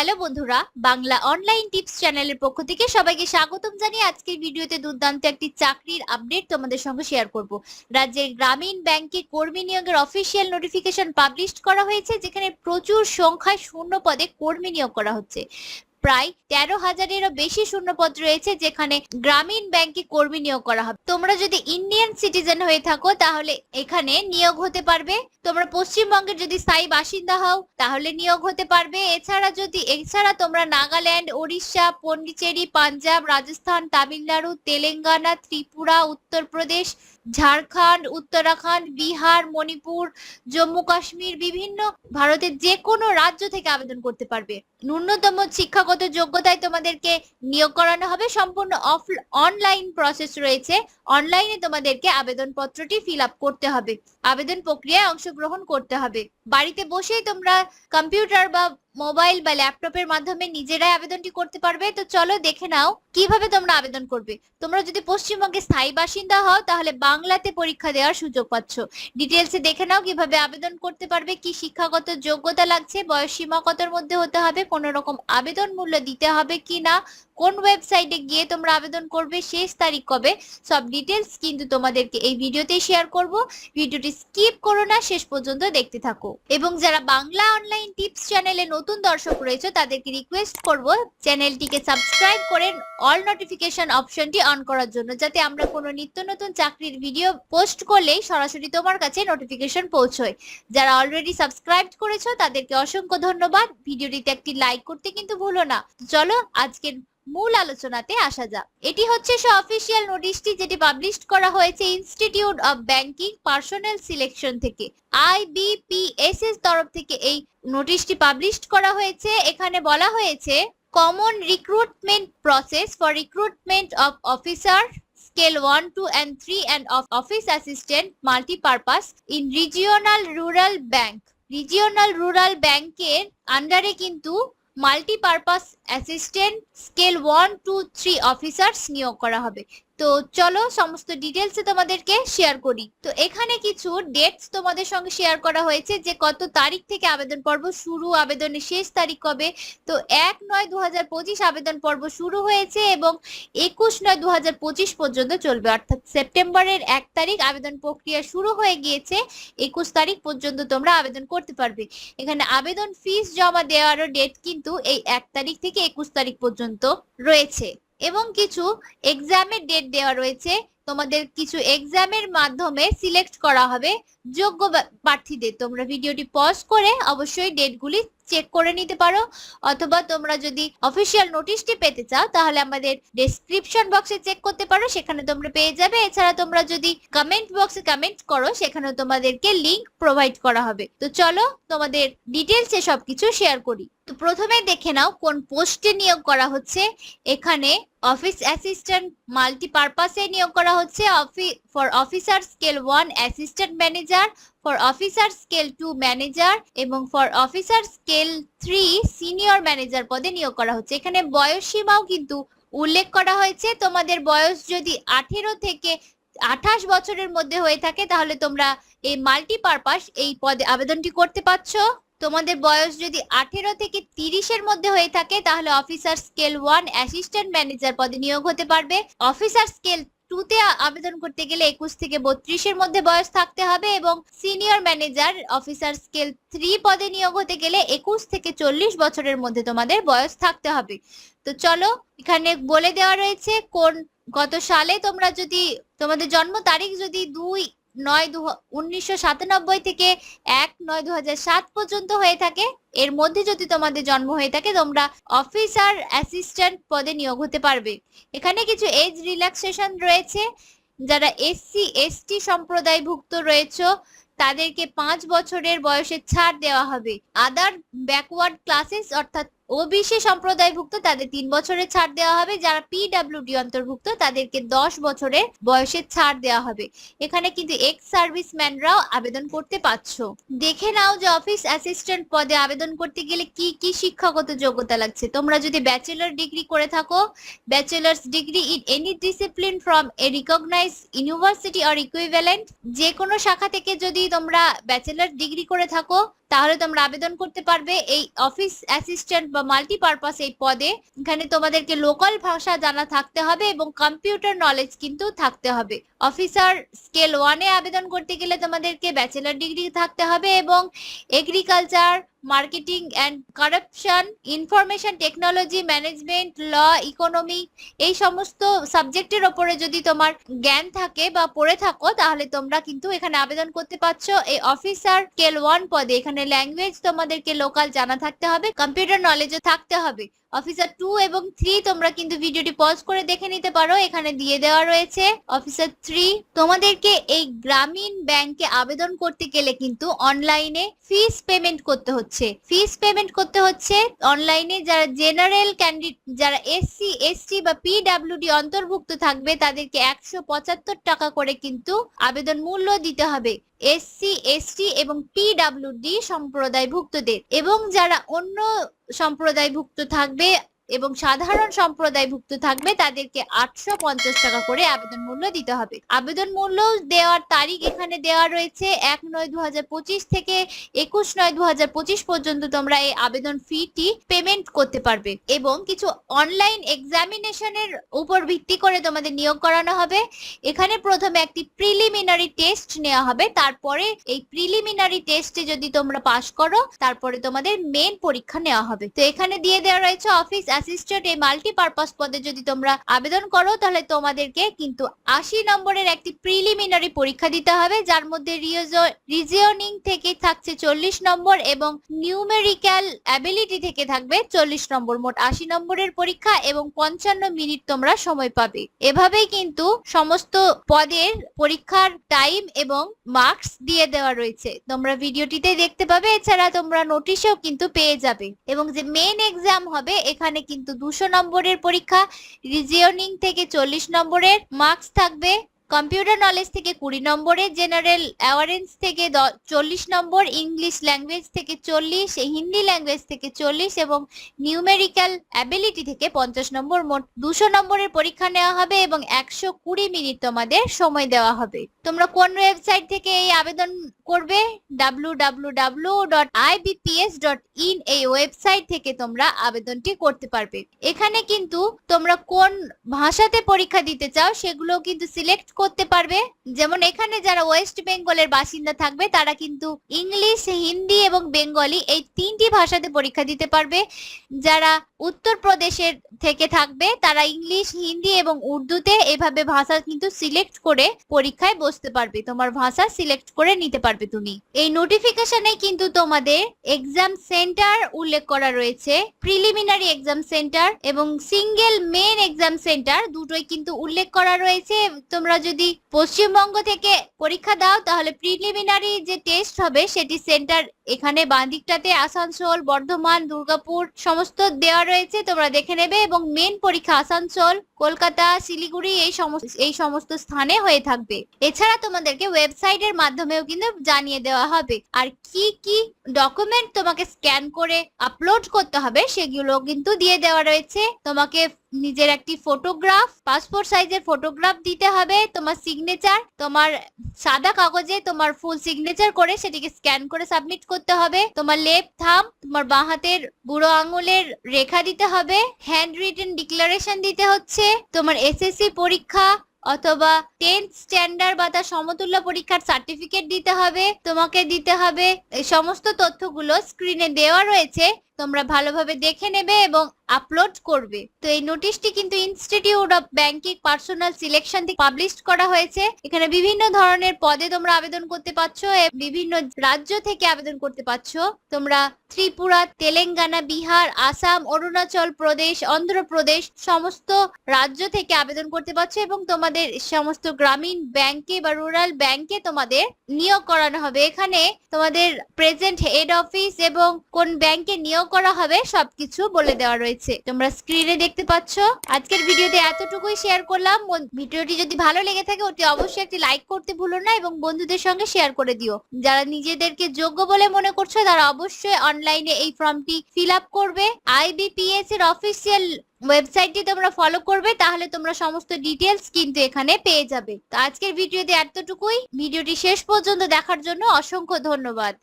Hello বন্ধুরা, Bangla online tips চ্যানেলের পক্ষ থেকে সবাইকে স্বাগতম জানিয়ে আজকের ভিডিওতে দুর্দান্ত একটি চাকরির আপডেট তোমাদের সঙ্গে শেয়ার করব। রাজ্যের গ্রামীণ ব্যাংকে কর্মী নিয়োগের অফিসিয়াল নোটিফিকেশন পাবলিশ করা হয়েছে, যেখানে প্রচুর সংখ্যায় শূন্য পদে কর্মী নিয়োগ করা হচ্ছে। প্রায় তেরো হাজারেরও বেশি শূন্যপদ রয়েছে যেখানে গ্রামীণ ব্যাংকে কর্মী নিয়োগ করা হবে। তোমরা যদি ইন্ডিয়ান সিটিজেন হয়ে থাকো, তাহলে এখানে নিয়োগ হতে পারবে। তোমরা পশ্চিমবঙ্গের যদি স্থায়ী বাসিন্দা হও, তাহলে নিয়োগ হতে পারবে। এছাড়া যদি, এছাড়া তোমরা নাগাল্যান্ড, ওড়িশা, পন্ডিচেরি, পাঞ্জাব, রাজস্থান, তামিলনাড়ু, তেলেঙ্গানা, ত্রিপুরা, উত্তরপ্রদেশ, ঝাড়খণ্ড, উত্তরাখণ্ড, বিহার, মণিপুর, জম্মু কাশ্মীর, বিভিন্ন ভারতের যে কোনো রাজ্য থেকে আবেদন করতে পারবে। ন্যূনতম শিক্ষাগত যোগ্যতায় তোমাদেরকে নিয়োগ করানো হবে। সম্পূর্ণ অফ অনলাইন প্রসেস রয়েছে। অনলাইনে তোমাদেরকে আবেদনপত্রটি ফিল আপ করতে হবে। আবেদন প্রক্রিয়ায় অংশগ্রহণ করতে হবে। বাড়িতে বসেই তোমরা কম্পিউটার বা মোবাইল বা ল্যাপটপের মাধ্যমে নিজেরাই আবেদনটি করতে পারবে। তো চলো দেখে নাও কীভাবে তোমরা আবেদন করবে। তোমরা যদি পশ্চিমবঙ্গে স্থায়ী বাসিন্দা হও, তাহলে বাংলাতে পরীক্ষা দেওয়ার সুযোগ পাচ্ছ। ডিটেলসে দেখে নাও কীভাবে আবেদন করতে পারবে, কি শিক্ষাগত যোগ্যতা লাগছে, বয়স সীমা কতর মধ্যে হতে হবে, কোন রকম আবেদন মূল্য দিতে হবে কি না, কোন ওয়েবসাইটে গিয়ে তোমরা আবেদন করবে, শেষ তারিখ কবে, সব ডিটেলস কিন্তু তোমাদেরকে এই ভিডিওতে শেয়ার করব। ভিডিওটি স্কিপ করো না, শেষ পর্যন্ত দেখতে থাকো। এবং যারা বাংলা অনলাইন টিপস চ্যানেলে নতুন দর্শক রয়েছে, তাদেরকে রিকোয়েস্ট করব চ্যানেলটিকে সাবস্ক্রাইব করে অল নোটিফিকেশন অপশনটি অন করার জন্য, যাতে আমরা কোনো নিত্য নতুন চাকরির ভিডিও পোস্ট করলেই সরাসরি তোমার কাছে নোটিফিকেশন পৌঁছয়। যারা অলরেডি সাবস্ক্রাইব করেছ, তাদেরকে অসংখ্য ধন্যবাদ। ভিডিওটিতে একটি লাইক করতে কিন্তু ভুলো না। চলো, আজকের মূল আলোচনাতে আসা যাক। এটি হচ্ছে সে অফিসিয়াল নোটিশটি যেটি পাবলিশ করা হয়েছে institute of banking personnel selection থেকে। আইবিপিএস এর তরফ থেকে এই নোটিশটি পাবলিশ করা হয়েছে। এখানে বলা হয়েছে common recruitment process for recruitment of officer scale one two and three and of office assistant multipurpose in regional rural bank regional rural ব্যাংকের আন্ডারে কিন্তু multipurpose assistant scale one two three officers নিয়োগ করা হবে। তো চলো সমস্ত ডিটেলসে তোমাদেরকে শেয়ার করি। তো এখানে কিছু ডেটস তোমাদের সঙ্গে শেয়ার করা হয়েছে যে কত তারিখ থেকে আবেদন পর্ব শুরু, আবেদনের শেষ তারিখ কবে। তো এক নয় দু আবেদন পর্ব শুরু হয়েছে এবং একুশ নয় দু পর্যন্ত চলবে। অর্থাৎ সেপ্টেম্বরের এক তারিখ আবেদন প্রক্রিয়া শুরু হয়ে গিয়েছে, একুশ তারিখ পর্যন্ত তোমরা আবেদন করতে পারবে। এখানে আবেদন ফিস জমা দেওয়ারও ডেট কিন্তু এই এক তারিখ থেকে একুশ তারিখ পর্যন্ত রয়েছে। এবং কিছু এক্সামের ডেট দেওয়া রয়েছে। তোমাদের কিছু এক্সামের মাধ্যমে সিলেক্ট করা হবে যোগ্য প্রার্থীদের। তোমরা ভিডিওটি পজ করে অবশ্যই ডেটগুলি চেক করে নিতে পারো। অথবা তোমরা যদি অফিসিয়াল নোটিশটি পেতে চাও, তাহলে আমাদের ডেসক্রিপশন বক্সে চেক করতে পারো। সেখানে তোমরা পেয়ে যাবে। এছাড়া তোমরা যদি কমেন্ট বক্সে কমেন্ট করো, সেখানেও তোমাদেরকে লিংক প্রোভাইড করা হবে। তো চলো তোমাদের ডিটেলসে সবকিছু শেয়ার করি। তো প্রথমে দেখে নাও কোন পোস্টে নিয়োগ করা হচ্ছে। এখানে অফিস অ্যাসিস্ট্যান্ট মাল্টিপারপাসে নিয়োগ করা হচ্ছে। For officer scale one assistant manager for officer scale two manager এবং for officer scale three senior manager পদে নিয়োগ করা হচ্ছে। এখানে বয়স সীমাও কিন্তু উল্লেখ করা হয়েছে। তোমাদের বয়স যদি আঠেরো থেকে আঠাশ বছরের মধ্যে হয়ে থাকে, তাহলে তোমরা এই মাল্টিপারপাস এই পদে আবেদনটি করতে পারছ। তোমাদের বয়স যদি আঠেরো থেকে তিরিশের মধ্যে হয়ে থাকে, তাহলে officer scale one assistant manager পদে নিয়োগ হতে পারবে। অফিসার স্কেল টুতে আবেদন করতে গেলে একুশ থেকে বত্রিশের মধ্যে বয়স থাকতে হবে এবং senior manager officer scale three পদে নিয়োগ হতে গেলে একুশ থেকে চল্লিশ বছরের মধ্যে তোমাদের বয়স থাকতে হবে। তো চলো, এখানে বলে দেওয়া রয়েছে কোন, গত সালে তোমরা যদি, তোমাদের জন্ম তারিখ যদি দুই নয় দু উনিশশো সাতানব্বই থেকে এক নয় দু সাত পর্যন্ত হয়ে থাকে। এর মধ্যে যদি তোমাদের জন্ম হয়ে থাকে, তোমরা অফিসার অ্যাসিস্ট্যান্ট পদে নিয়োগ হতে পারবে। এখানে কিছু এজ রিল্যাক্সেশন রয়েছে। যারা এসসি এসটি সম্প্রদায়ভুক্ত রয়েছে, তাদেরকে পাঁচ বছরের বয়সে ছাড় দেওয়া হবে। আদার ব্যাকওয়ার্ড ক্লাসেস অর্থাৎ ওবিসি সম্প্রদায়ভুক্ত তাদের তিন বছরের ছাড় দেওয়া হবে। যারা পিডাব্লিউডি অন্তর্ভুক্ত তাদেরকে দশ বছরের বয়সের ছাড় দেওয়া হবে। এখানে কিন্তু এক্স সার্ভিসম্যানরাও আবেদন করতে পারছ। দেখে নাও যে অফিস অ্যাসিস্ট্যান্ট পদে আবেদন করতে গেলে কি কি শিক্ষাগত যোগ্যতা লাগছে। তোমরা যদি ব্যাচেলর ডিগ্রি করে থাকো bachelors degree in any discipline from a recognise university or equivalent যে কোনো শাখা থেকে যদি তোমরা ব্যাচেলার ডিগ্রি করে থাকো তাহলে তোমরা আবেদন করতে পারবে এই অফিস অ্যাসিস্ট্যান্ট বা মাল্টিপারপাস এই পদে। এখানে তোমাদেরকে লোকাল ভাষা জানা থাকতে হবে এবং কম্পিউটার নলেজ কিন্তু থাকতে হবে। অফিসার স্কেল ওয়ানে আবেদন করতে গেলে তোমাদেরকে ব্যাচেলার ডিগ্রি থাকতে হবে এবং agriculture marketing and cooperation information technology management law economy এই সমস্ত সাবজেক্টের ওপরে যদি তোমার জ্ঞান থাকে বা পড়ে থাকো, তাহলে তোমরা কিন্তু এখানে আবেদন করতে পারছ। এই অফিসার কেল ওয়ান পদে, এখানে ল্যাঙ্গুয়েজ তোমাদেরকে লোকাল জানা থাকতে হবে কম্পিউটার নলেজও থাকতে হবে। অফিসার টু এবং থ্রি, তোমরা কিন্তু ভিডিওটি পজ করে দেখে নিতে পারো। এখানে দিয়ে দেওয়া রয়েছে, অফিসার থ্রি, তোমাদেরকে এই গ্রামীণ ব্যাংকে আবেদন করতে গেলে কিন্তু অনলাইনে ফিস পেমেন্ট করতে হচ্ছে। ফিস পেমেন্ট করতে হচ্ছে অনলাইনে যারা জেনারেল ক্যান্ডিডেট যারা এসসি এসটি বা পিডাব্লিউডি অন্তর্ভুক্ত থাকবে, তাদেরকে একশো পঁচাত্তর টাকা করে কিন্তু আবেদন মূল্য দিতে হবে। এসসি এসটি এবং পিডাব্লিউডি সম্প্রদায়ভুক্তদের এবং যারা অন্য সম্প্রদায়ভুক্ত থাকবে এবং সাধারণ সম্প্রদায়ভুক্ত থাকবে, তাদেরকে আটশো পঞ্চাশ টাকা করে আবেদন মূল্য দিতে হবে। আবেদন মূল্য দেওয়ার তারিখ এখানে দেওয়া রয়েছে এক নয় দু থেকে একুশ নয় দু পর্যন্ত তোমরা এই আবেদন ফিটি পেমেন্ট করতে পারবে এবং কিছু অনলাইন এক্সামিনেশনের উপর ভিত্তি করে তোমাদের নিয়োগ করানো হবে। এখানে প্রথমে একটি প্রিলিমিনারি টেস্ট নেওয়া হবে, তারপরে এই প্রিলিমিনারি টেস্টে যদি তোমরা পাশ করো, তারপরে তোমাদের মেন পরীক্ষা নেওয়া হবে। তো এখানে দিয়ে দেওয়া রয়েছে অফিস অ্যাসিস্ট্যান্ট এই মাল্টিপারপাস পদে যদি তোমরা আবেদন করো, তাহলে তোমাদেরকে কিন্তু আশি নম্বরের একটি প্রিলিমিনারি পরীক্ষা দিতে হবে, যার মধ্যে রিজিওনিং থেকে থাকছে চল্লিশ নম্বর এবং নিউমেরিক্যাল অ্যাবিলিটি থেকে থাকবে চল্লিশ নম্বর। মোট আশি নম্বরের পরীক্ষা এবং পঞ্চান্ন মিনিট তোমরা সময় পাবে। এভাবেই কিন্তু সমস্ত পদের পরীক্ষার টাইম এবং মার্কস দিয়ে দেওয়া রয়েছে। তোমরা ভিডিওটিতে দেখতে পাবে, এছাড়া তোমরা নোটিশেও কিন্তু পেয়ে যাবে। এবং যে মেন এক্সাম হবে, এখানে কিন্তু দুশো নম্বরের পরীক্ষা রিজিওনিং থেকে চল্লিশ নম্বরের মার্কস থাকবে। কম্পিউটার নলেজ থেকে কুড়ি নম্বরের জেনারেল অ্যাওয়ারেন্স থেকে চল্লিশ নম্বর ইংলিশ ল্যাঙ্গুয়েজ থেকে চল্লিশ, হিন্দি ল্যাঙ্গুয়েজ থেকে চল্লিশ এবং নিউমেরিক্যাল অ্যাবিলিটি থেকে পঞ্চাশ নম্বর। মোট দুশো নম্বরের পরীক্ষা নেওয়া হবে এবং একশো কুড়ি মিনিট তোমাদের সময় দেওয়া হবে। তোমরা কোন ওয়েবসাইট থেকে এই আবেদন করবে? W W W dot IBPS dot in এই ওয়েবসাইট থেকে তোমরা আবেদনটি করতে পারবে। এখানে কিন্তু তোমরা কোন ভাষাতে পরীক্ষা দিতে চাও সেগুলো কিন্তু সিলেক্ট করতে পারবে। যেমন এখানে যারা ওয়েস্ট বেঙ্গলের বাসিন্দা থাকবে, তারা কিন্তু ইংলিশ হিন্দি এবং বেঙ্গলি এই তিনটি ভাষাতে পরীক্ষা দিতে পারবে। যারা উত্তরপ্রদেশের থেকে থাকবে, তারা ইংলিশ হিন্দি এবং উর্দুতে এভাবে ভাষা কিন্তু সিলেক্ট করে পরীক্ষায় বসতে পারবে। তোমার ভাষা সিলেক্ট করে নিতে পারবে তুমি। এই নোটিফিকেশনে কিন্তু তোমাদের এক্সাম সেন্টার উল্লেখ করা রয়েছে। প্রিলিমিনারি এক্সাম সেন্টার এবং সিঙ্গেল মেন এক্সাম সেন্টার দুটোই কিন্তু উল্লেখ করা রয়েছে। তোমরা যদি পশ্চিমবঙ্গ থেকে পরীক্ষা দাও, তাহলে প্রিলিমিনারি যে টেস্ট হবে, সেটি সেন্টার এখানে বাঁদিকটাতে আসানসোল, বর্ধমান, দুর্গাপুর, সমস্ত দেওয়া রয়েছে, তোমরা দেখে নেবে। এবং মেন পরীক্ষা আসানসোল কলকাতা, শিলিগুড়ি এই সমস্ত এই সমস্ত স্থানে হয়ে থাকবে। এছাড়া তোমাদেরকে ওয়েবসাইটের মাধ্যমেও কিন্তু জানিয়ে দেওয়া হবে। আর কি কি ডকুমেন্ট তোমাকে স্ক্যান করে আপলোড করতে হবে সেগুলো কিন্তু দিয়ে দেওয়া রয়েছে। তোমাকে নিজের একটি ফটোগ্রাফ পাসপোর্ট সাইজের ফটোগ্রাফ দিতে হবে, তোমার সিগনেচার তোমার সাদা কাগজে তোমার ফুল সিগনেচার করে সেটিকে স্ক্যান করে সাবমিট করতে হবে। তোমার লেফট থাম, তোমার বাঁ হাতের বুড়ো আঙুলের রেখা দিতে হবে। হ্যান্ড রিটেন ডিক্লারেশন দিতে হচ্ছে। তোমার এসএসসি পরীক্ষা অথবা টেন্থ স্ট্যান্ডার্ড বা তার সমতুল্য পরীক্ষার সার্টিফিকেট দিতে হবে। তোমাকে দিতে হবে এই সমস্ত তথ্যগুলো স্ক্রিনে দেওয়া রয়েছে। তোমরা ভালোভাবে দেখে নেবে এবং আপলোড করবে। তো এই নোটিশটি কিন্তু institute of banking personnel selection থেকে পাবলিশ করা হয়েছে। এখানে বিভিন্ন ধরনের পদে তোমরা আবেদন করতে পারছ বিভিন্ন রাজ্য থেকে আবেদন করতে পারছ। তোমরা ত্রিপুরা, তেলেঙ্গানা, বিহার, আসাম, অরুণাচল প্রদেশ, অন্ধ্রপ্রদেশ সমস্ত রাজ্য থেকে আবেদন করতে পারছ এবং তোমাদের সমস্ত গ্রামীণ ব্যাংকে বা রুরাল ব্যাংকে তোমাদের নিয়োগ করানো হবে। এখানে তোমাদের প্রেজেন্ট হেড অফিস এবং কোন ব্যাংকে নিয়োগ করা হবে, সবকিছু বলে দেওয়া রয়েছে। তোমরা স্ক্রিনে দেখতে পাচ্ছ। আজকের ভিডিওতে এতটুকুই শেয়ার করলাম। ভিডিওটি যদি ভালো লেগে থাকে ওটি অবশ্যই একটি লাইক করতে ভুলো না এবং বন্ধুদের সঙ্গে শেয়ার করে দিও। যারা নিজেদেরকে যোগ্য বলে মনে করছ, তারা অবশ্যই অনলাইনে এই ফর্মটি ফিল আপ করবে। আইবিপিএস এর অফিসিয়াল ওয়েবসাইটটি তোমরা ফলো করবে, তাহলে তোমরা সমস্ত ডিটেলস কিন্তু এখানে পেয়ে যাবে। তো আজকের ভিডিওতে এতটুকুই। ভিডিওটি শেষ পর্যন্ত দেখার জন্য অসংখ্য ধন্যবাদ।